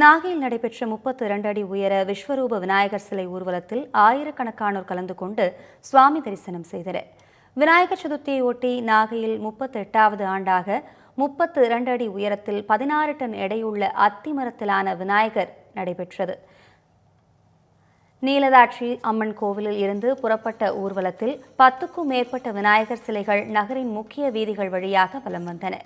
நாகையில் நடைபெற்ற முப்பத்தி இரண்டு அடி உயர விஸ்வரூப விநாயகர் சிலை ஊர்வலத்தில் ஆயிரக்கணக்கானோர் கலந்து கொண்டு சுவாமி தரிசனம் செய்தனர். விநாயகர் சதுர்த்தியை ஒட்டி நாகையில் முப்பத்தி எட்டாவது ஆண்டாக முப்பத்து இரண்டு அடி உயரத்தில் பதினாறு டன் எடையுள்ள அத்திமரத்திலான விநாயகர் நடைபெற்றது. நீலதாட்சி அம்மன் கோவிலில் இருந்து புறப்பட்ட ஊர்வலத்தில் பத்துக்கும் மேற்பட்ட விநாயகர் சிலைகள் நகரின் முக்கிய வீதிகள் வழியாக வலம் வந்தன.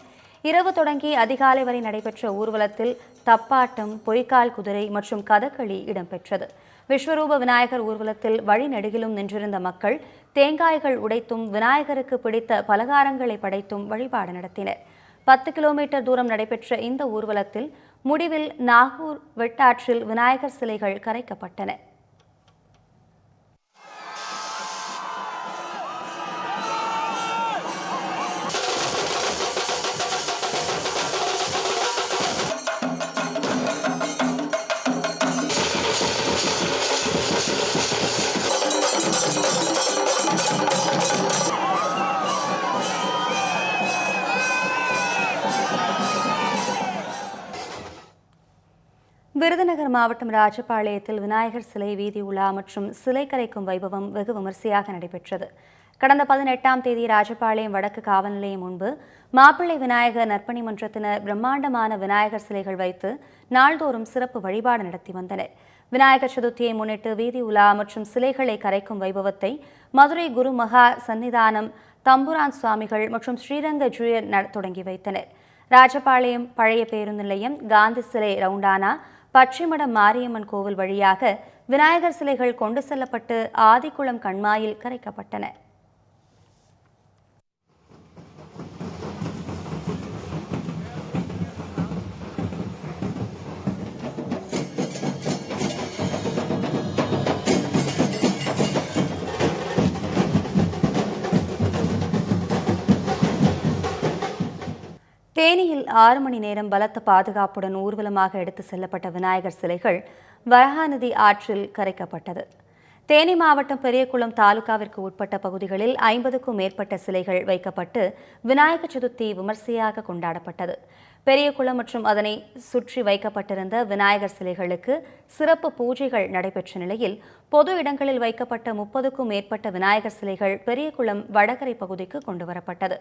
இரவு தொடங்கி அதிகாலை வரை நடைபெற்ற ஊர்வலத்தில் தப்பாட்டம் பொய்க்கால் குதிரை மற்றும் கதகளி இடம்பெற்றது. விஸ்வரூப விநாயகர் ஊர்வலத்தில் வழிநெடுகிலும் நின்றிருந்த மக்கள் தேங்காய்கள் உடைத்தும் விநாயகருக்கு பிடித்த பலகாரங்களை படைத்தும் வழிபாடு நடத்தினர். பத்து கிலோமீட்டர் தூரம் நடைபெற்ற இந்த ஊர்வலத்தில் முடிவில் நாகூர் வெட்டாற்றில் விநாயகர் சிலைகள் கரைக்கப்பட்டன. விருதுநகர் மாவட்டம் ராஜபாளையத்தில் விநாயகர் சிலை வீதி உலா மற்றும் சிலை கரைக்கும் வைபவம் வெகு விமர்சையாக நடைபெற்றது. கடந்த பதினெட்டாம் தேதி ராஜபாளையம் வடக்கு காவல் நிலையம் முன்பு மாப்பிள்ளை விநாயகர் நற்பணி மன்றத்தினர் பிரம்மாண்டமான விநாயகர் சிலைகள் வைத்து நாள்தோறும் சிறப்பு வழிபாடு நடத்தி வந்தனர். விநாயகர் சதுர்த்தியை முன்னிட்டு வீதி உலா மற்றும் சிலைகளை கரைக்கும் வைபவத்தை மதுரை குரு மகா சன்னிதானம் தம்புரான் சுவாமிகள் மற்றும் ஸ்ரீரங்க ஜூயர் நட- தொடங்கி வைத்தனர். ராஜபாளையம் பழைய பேருந்து நிலையம் காந்தி சிலை ரவுண்டானா பச்சைமடம் மாரியம்மன் கோவில் வழியாக விநாயகர் சிலைகள் கொண்டு செல்லப்பட்டு ஆதிக்குளம் கண்மாயில் கரைக்கப்பட்டன. தேனியில் ஆறு மணி நேரம் பலத்த பாதுகாப்புடன் ஊர்வலமாக எடுத்து செல்லப்பட்ட விநாயகர் சிலைகள் வரஹாநதி ஆற்றில் கரைக்கப்பட்டது. தேனி மாவட்டம் பெரியகுளம் தாலுகாவிற்கு உட்பட்ட பகுதிகளில் ஐம்பதுக்கும் மேற்பட்ட சிலைகள் வைக்கப்பட்டு விநாயகர் சதுர்த்தி விமர்சையாக கொண்டாடப்பட்டது. பெரியகுளம் மற்றும் அதனை சுற்றி வைக்கப்பட்டிருந்த விநாயகர் சிலைகளுக்கு சிறப்பு பூஜைகள் நடைபெற்ற நிலையில் பொது இடங்களில் வைக்கப்பட்ட முப்பதுக்கும் மேற்பட்ட விநாயகர் சிலைகள் பெரியகுளம் வடகரை பகுதிக்கு கொண்டு வரப்பட்டது.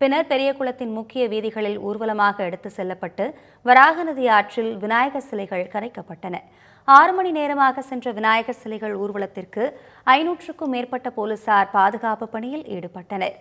பின்னர் பெரியகுளத்தின் முக்கிய வீதிகளில் ஊர்வலமாக எடுத்து செல்லப்பட்டு வராகநதி ஆற்றில் விநாயகர் சிலைகள் கரைக்கப்பட்டன. ஆறு மணி நேரமாக சென்ற விநாயகர் சிலைகள் ஊர்வலத்திற்கு ஐநூற்றுக்கும் மேற்பட்ட போலீசார் பாதுகாப்பு பணியில் ஈடுபட்டனர்.